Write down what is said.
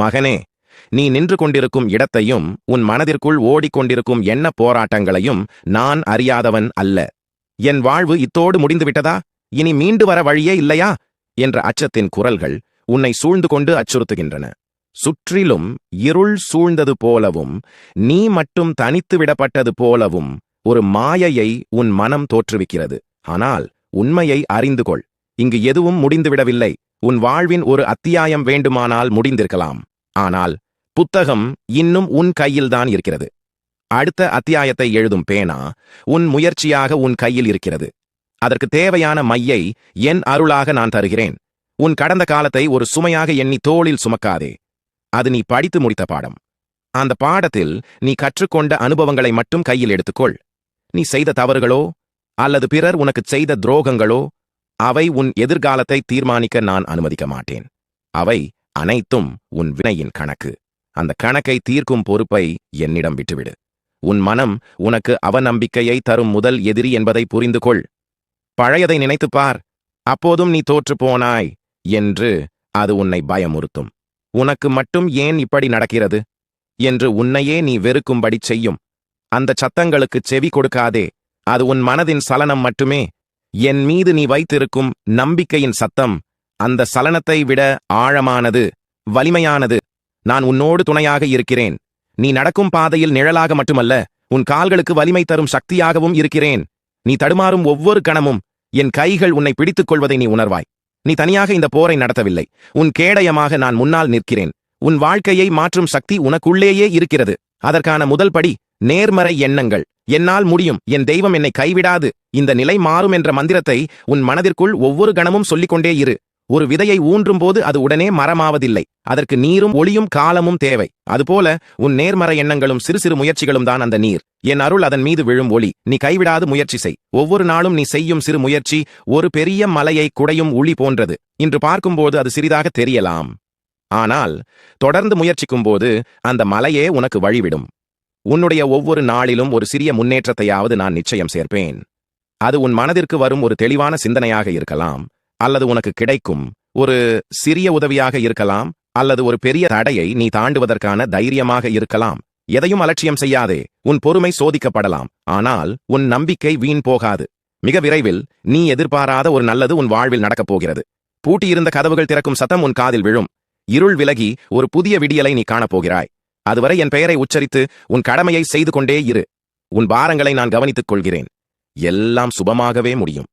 மகனே நீ நின்று கொண்டிருக்கும் இடத்தையும் உன் மனதிற்குள் ஓடிக்கொண்டிருக்கும் எண்ண போராட்டங்களையும் நான் அறியாதவன் அல்ல. என் வாழ்வு இத்தோடு முடிந்துவிட்டதா? இனி மீண்டு வர வழியே இல்லையா? என்ற அச்சத்தின் குரல்கள் உன்னை சூழ்ந்து கொண்டு அச்சுறுத்துகின்றன. சுற்றிலும் இருள் சூழ்ந்தது போலவும் நீ மட்டும் தனித்து விடப்பட்டது போலவும் ஒரு மாயையை உன் மனம் தோற்றுவிக்கிறது. ஆனால் உண்மையை அறிந்து கொள். இங்கு எதுவும் முடிந்துவிடவில்லை. உன் வாழ்வின் ஒரு அத்தியாயம் வேண்டுமானால் முடிந்திருக்கலாம். ஆனால் புத்தகம் இன்னும் உன் கையில்தான் இருக்கிறது. அடுத்த அத்தியாயத்தை எழுதும் பேனா உன் முயற்சியாக உன் கையில் இருக்கிறது. அதற்கு தேவையான மையை என் அருளாக நான் தருகிறேன். உன் கடந்த காலத்தை ஒரு சுமையாக எண்ணி தோளில் சுமக்காதே. அது நீ படித்து முடித்த பாடம். அந்த பாடத்தில் நீ கற்றுக்கொண்ட அனுபவங்களை மட்டும் கையில் எடுத்துக்கொள். நீ செய்த தவறுகளோ அல்லது பிறர் உனக்கு செய்த துரோகங்களோ அவை உன் எதிர்காலத்தை தீர்மானிக்க நான் அனுமதிக்க மாட்டேன். அவை அனைத்தும் உன் வினையின் கணக்கு. அந்த கணக்கை தீர்க்கும் பொறுப்பை என்னிடம் விட்டுவிடு. உன் மனம் உனக்கு அவநம்பிக்கையை தரும் முதல் எதிரி என்பதை புரிந்து கொள் பழையதை நினைத்துப் பார். அப்போதும் நீ தோற்றுப் போனாய் என்று அது உன்னை பயமுறுத்தும். உனக்கு மட்டும் ஏன் இப்படி நடக்கிறது? என்று உன்னையே நீ வெறுக்கும்படி செய்யும். அந்த சத்தங்களுக்குச் செவி கொடுக்காதே. அது உன் மனதின் சலனம் மட்டுமே. என் மீது நீ வைத்திருக்கும் நம்பிக்கையின் சத்தம் அந்த சலனத்தை விட ஆழமானது வலிமையானது. நான் உன்னோடு துணையாக இருக்கிறேன். நீ நடக்கும் பாதையில் நிழலாக மட்டுமல்ல உன் கால்களுக்கு வலிமை தரும் சக்தியாகவும் இருக்கிறேன். நீ தடுமாறும் ஒவ்வொரு கணமும் என் கைகள் உன்னை பிடித்துக் கொள்வதை நீ உணர்வாய். நீ தனியாக இந்த போரை நடத்தவில்லை. உன் கேடயமாக நான் முன்னால் நிற்கிறேன். உன் வாழ்க்கையை மாற்றும் சக்தி உனக்குள்ளேயே இருக்கிறது. அதற்கான முதல் படி நேர்மறை எண்ணங்கள். என்னால் முடியும். என் தெய்வம் என்னை கைவிடாது. இந்த நிலை மாறும் என்ற மந்திரத்தை உன் மனதிற்குள் ஒவ்வொரு கணமும் சொல்லிக்கொண்டே இரு. ஒரு விதையை ஊன்றும் போது அது உடனே மரமாவதில்லை. அதற்கு நீரும் ஒளியும் காலமும் தேவை. அதுபோல உன் நேர்மறை எண்ணங்களும் சிறு சிறு முயற்சிகளும் தான் அந்த நீர். என் அருள் அதன் மீது விழும் ஒளி. நீ கைவிடாது முயற்சி செய். ஒவ்வொரு நாளும் நீ செய்யும் சிறு முயற்சி ஒரு பெரிய மலையை குடையும் உளி போன்றது. இன்று பார்க்கும்போது அது சிறிதாக தெரியலாம். ஆனால் தொடர்ந்து முயற்சிக்கும்போது அந்த மலையே உனக்கு வழிவிடும். உன்னுடைய ஒவ்வொரு நாளிலும் ஒரு சிறிய முன்னேற்றத்தையாவது நான் நிச்சயம் சேர்ப்பேன். அது உன் மனதிற்கு வரும் ஒரு தெளிவான சிந்தனையாக இருக்கலாம். அல்லது உனக்கு கிடைக்கும் ஒரு சிறிய உதவியாக இருக்கலாம் அல்லது ஒரு பெரிய தடையை நீ தாண்டுவதற்கான தைரியமாக இருக்கலாம். எதையும் அலட்சியம் செய்யாதே உன் பொறுமை சோதிக்கப்படலாம். ஆனால் உன் நம்பிக்கை வீண் போகாது. மிக விரைவில் நீ எதிர்பாராத ஒரு நல்லது உன் வாழ்வில் நடக்கப் போகிறது. பூட்டியிருந்த கதவுகள் திறக்கும் சத்தம் உன் காதில் விழும். இருள் விலகி ஒரு புதிய விடியலை நீ காணப்போகிறாய் அதுவரை என் பெயரை உச்சரித்து உன் கடமையை செய்து கொண்டே இரு. உன் பாரங்களை நான் கவனித்துக் கொள்கிறேன். எல்லாம் சுபமாகவே முடியும்.